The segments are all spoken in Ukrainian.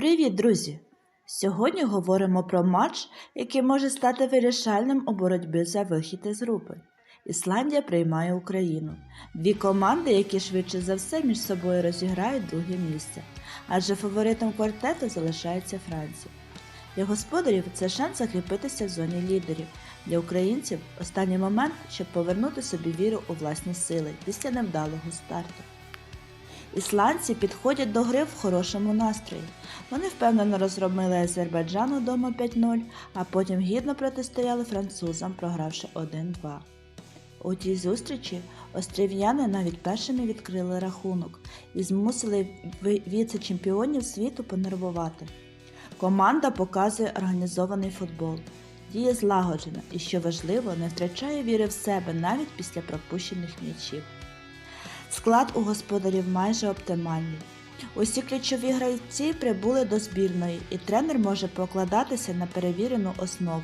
Привіт, друзі! Сьогодні говоримо про матч, який може стати вирішальним у боротьбі за вихід із групи. Ісландія приймає Україну. Дві команди, які швидше за все між собою розіграють друге місце, адже фаворитом квартету залишається Франція. Для господарів це шанс закріпитися в зоні лідерів. Для українців останній момент, щоб повернути собі віру у власні сили після невдалого старту. Ісландці підходять до гри в хорошому настрої. Вони впевнено розгромили Азербайджан удома 5-0, а потім гідно протистояли французам, програвши 1-2. У тій зустрічі острів'яни навіть першими відкрили рахунок і змусили віце-чемпіонів світу понервувати. Команда показує організований футбол, діє злагоджено і, що важливо, не втрачає віри в себе навіть після пропущених м'ячів. Склад у господарів майже оптимальний. Усі ключові гравці прибули до збірної, і тренер може покладатися на перевірену основу.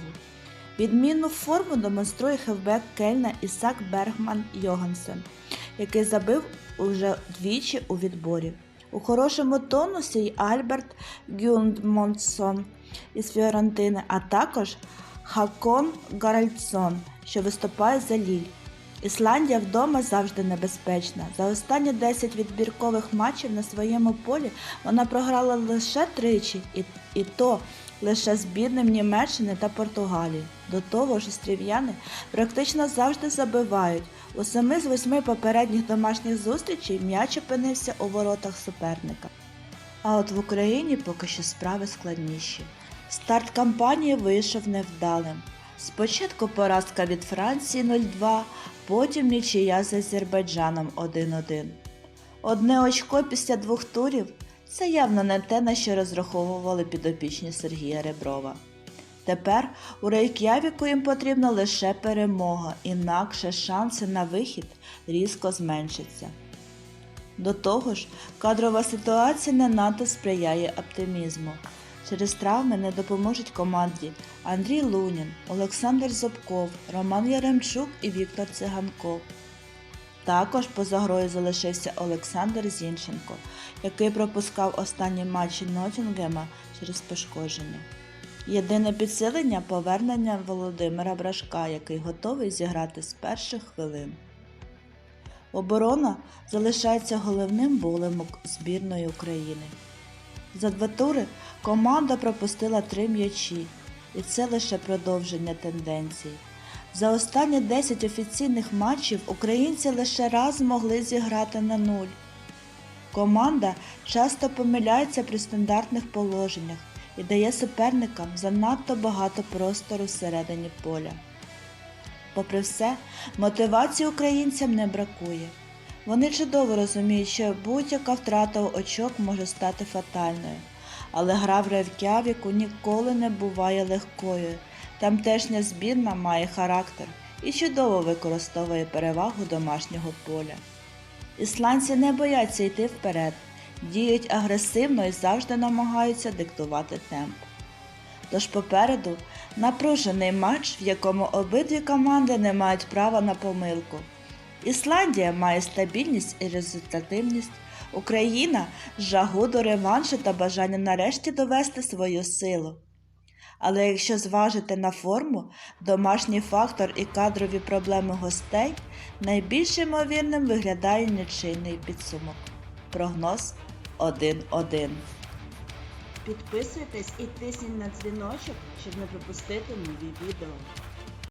Відмінну форму демонструє хевбек Кельна Ісак Бергман Йогансен, який забив уже двічі у відборі. У хорошому тонусі й Альберт Гюндмонсон із Фіорентини, а також Хакон Гаральдсон, що виступає за Ліль. Ісландія вдома завжди небезпечна. За останні 10 відбіркових матчів на своєму полі вона програла лише тричі, і, і то лише збірним Німеччини та Португалії. До того ж, острів'яни практично завжди забивають. У семи з восьми попередніх домашніх зустрічей м'яч опинився у воротах суперника. А от в Україні поки що справи складніші. Старт кампанії вийшов невдалим. Спочатку поразка від Франції 0-2, потім нічия з Азербайджаном 1-1. Одне очко після двох турів це явно не те, на що розраховували підопічні Сергія Реброва. Тепер у Рейк'явіку їм потрібна лише перемога, інакше шанси на вихід різко зменшаться. До того ж, кадрова ситуація не надто сприяє оптимізму. Через травми не допоможуть команді Андрій Лунін, Олександр Зобков, Роман Яремчук і Віктор Циганков. Також поза грою залишився Олександр Зінченко, який пропускав останні матчі Ноттінгема через пошкодження. Єдине підсилення повернення Володимира Брашка, який готовий зіграти з перших хвилин. Оборона залишається головним болем збірної України. За два тури команда пропустила три м'ячі, і це лише продовження тенденції. За останні 10 офіційних матчів українці лише раз змогли зіграти на нуль. Команда часто помиляється при стандартних положеннях і дає суперникам занадто багато простору всередині поля. Попри все, мотивації українцям не бракує. Вони чудово розуміють, що будь-яка втрата очок може стати фатальною. Але гра в Ревкявіку ніколи не буває легкою. Тамтешня збірна має характер і чудово використовує перевагу домашнього поля. Ісландці не бояться йти вперед, діють агресивно і завжди намагаються диктувати темп. Тож попереду напружений матч, в якому обидві команди не мають права на помилку. Ісландія має стабільність і результативність. Україна жагу до реваншу та бажання нарешті довести свою силу. Але якщо зважити на форму, домашній фактор і кадрові проблеми гостей, найбільш ймовірним виглядає нічийний підсумок. Прогноз 1-1. Підписуйтесь і тисніть на дзвіночок, щоб не пропустити нові відео.